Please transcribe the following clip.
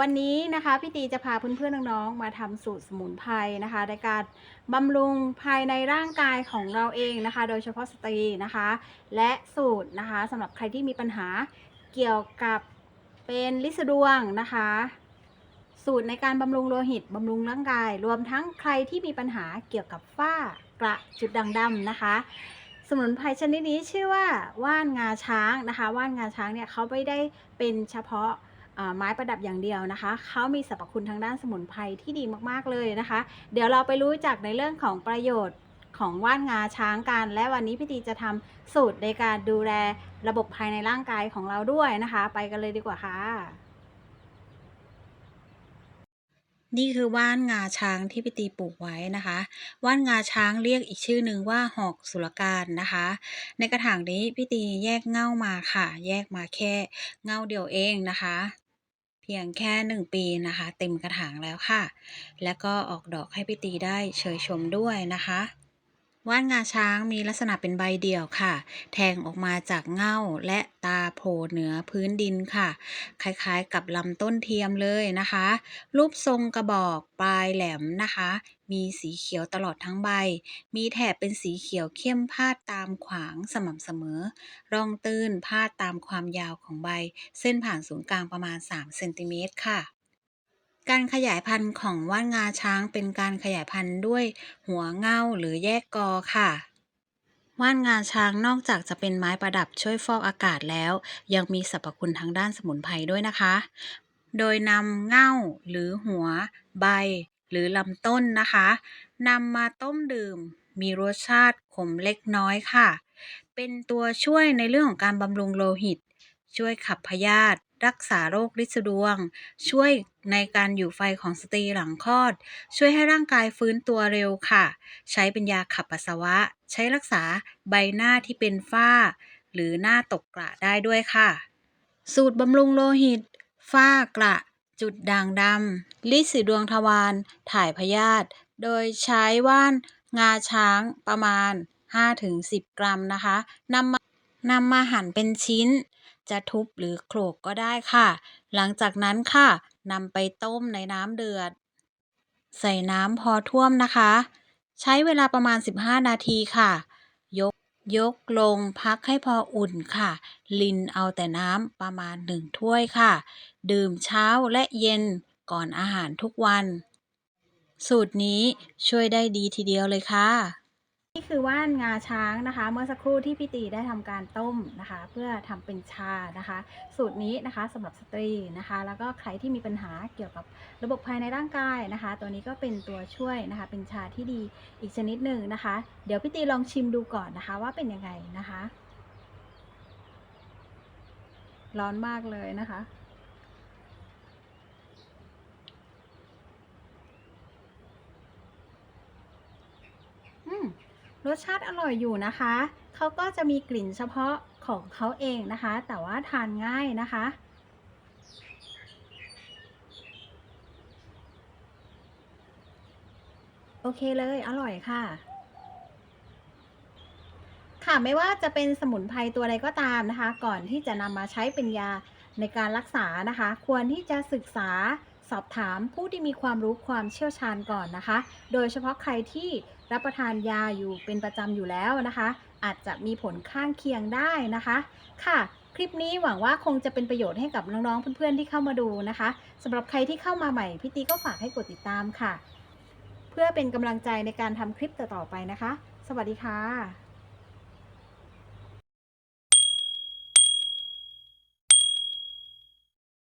วันนี้นะคะพี่ตีจะพาเพื่อนๆน้องๆมาทำสูตรสมุนไพรนะคะในการบำรุงภายในร่างกายของเราเองนะคะ โดยเฉพาะสตรีนะคะ และสูตรนะคะสำหรับใครที่มีปัญหาเกี่ยวกับเป็นลิสดวงนะคะ สูตรในการบำรุงโลหิตบำรุงร่างกาย รวมทั้งใครที่มีปัญหาเกี่ยวกับฝ้ากระจุดด่างดำนะคะสมุนไพรชนิดนี้ชื่อว่าว่านงาช้างนะคะ ว่านงาช้างเนี่ยเขาไม่ได้เป็นเฉพาะ ไม้ประดับอย่างเดียวนะคะ เขามีสรรพคุณทางด้านสมุนไพรที่ดีมากๆเลยนะคะ เดี๋ยวเราไปรู้จักในเรื่องของประโยชน์ของว่านงาช้างกัน และวันนี้พี่ตีจะทำสูตรในการดูแลระบบภายในร่างกายของเราด้วยนะคะ ไปกันเลยดีกว่าค่ะ นี่คือว่านงาช้างที่พี่ตีปลูกไว้นะคะ ว่านงาช้างเรียกอีกชื่อหนึ่งว่าหอกสุลการนะคะ ในกระถางนี้พี่ตีแยกเง่ามาค่ะ แยกมาแค่เง่าเดียวเองนะคะ เพียงแค่หนึ่งปีนะคะ เต็มกระถางแล้วค่ะ แล้วก็ออกดอกให้พี่ตีได้เชยชมด้วยนะคะ ว่านงาช้างมีลักษณะเป็นใบเดี่ยวค่ะ แทงออกมาจากเง่าและตาโผล่เหนือพื้นดินค่ะ คล้ายๆกับลำต้นเทียมเลยนะคะ รูปทรงกระบอกปลายแหลมนะคะ มีสีเขียวตลอดทั้งใบ มีแถบเป็นสีเขียวเข้มพาดตามขวางสม่ำเสมอ ร่องตื้นพาดตามความยาวของใบ เส้นผ่านศูนย์กลางประมาณ 3 เซนติเมตรค่ะ การขยายพันธุ์ของว่านงาช้างเป็นการขยายพันธุ์ด้วยหัวเง่าหรือแยกกอค่ะ ว่านงาช้างนอกจากจะเป็นไม้ประดับช่วยฟอกอากาศแล้ว ยังมีสรรพคุณทางด้านสมุนไพรด้วยนะคะ โดยนำเง่าหรือหัว ใบ หรือลำต้นนะคะนำมาต้มดื่ม มีรสชาติขมเล็กน้อยค่ะ เป็นตัวช่วยในเรื่องของการบำรุงโลหิต ช่วยขับพยาธิ รักษาโรคลิสดวง ช่วยในการอยู่ไฟของสตรีหลังคลอด ช่วยให้ร่างกายฟื้นตัวเร็วค่ะ ใช้เป็นยาขับปัสสาวะ ใช้รักษาใบหน้าที่เป็นฝ้า หรือหน้าตกกระได้ด้วยค่ะ สูตรบำรุงโลหิต ฝ้ากระ จุดด่างดำลิสีดวงทวาร ถ่ายพยาธิโดยใช้ว่านงาช้างประมาณ 5-10 กรัมนะคะนำมานำมาหั่นเป็นชิ้น จะทุบหรือโขลกก็ได้ค่ะ หลังจากนั้นค่ะนำไปต้มในน้ำเดือด ใส่น้ำพอท่วมนะคะ ใช้เวลาประมาณ 15 นาทีค่ะ ยกยกลงพักให้พออุ่นค่ะ ลินเอาแต่น้ำประมาณ1ถ้วยค่ะ ดื่มเช้าและเย็นก่อนอาหารทุกวัน สูตรนี้ช่วยได้ดีทีเดียวเลยค่ะ นี่คือว่านงาช้างนะคะ เมื่อสักครู่ที่พี่ตีได้ทำการต้มนะคะ เพื่อทำเป็นชานะคะ สูตรนี้นะคะสำหรับสตรีนะคะ แล้วก็ใครที่มีปัญหาเกี่ยวกับระบบภายในร่างกายนะคะ ตัวนี้ก็เป็นตัวช่วยนะคะ เป็นชาที่ดีอีกชนิดหนึ่งนะคะ เดี๋ยวพี่ตีลองชิมดูก่อนนะคะ ว่าเป็นยังไงนะคะ ร้อนมากเลยนะคะอืม รสชาติอร่อยอยู่นะคะ เขาก็จะมีกลิ่นเฉพาะของเขาเองนะคะ แต่ว่าทานง่ายนะคะ โอเคเลยอร่อยค่ะ ค่ะไม่ว่าจะเป็นสมุนไพรตัวใดก็ตามนะคะ ก่อนที่จะนำมาใช้เป็นยาในการรักษานะคะ ควรที่จะศึกษา สอบถามผู้ที่มีความรู้ความเชี่ยวชาญก่อนนะคะ โดยเฉพาะใครที่รับประทานยาอยู่เป็นประจำอยู่แล้วนะคะ อาจจะมีผลข้างเคียงได้นะคะ ค่ะ คลิปนี้หวังว่าคงจะเป็นประโยชน์ให้กับน้องๆเพื่อนๆที่เข้ามาดูนะคะสำหรับใครที่เข้ามาใหม่พี่ตีก็ฝากให้กดติดตามค่ะ เพื่อเป็นกำลังใจในการทำคลิปต่อๆไปนะคะ สวัสดีค่ะ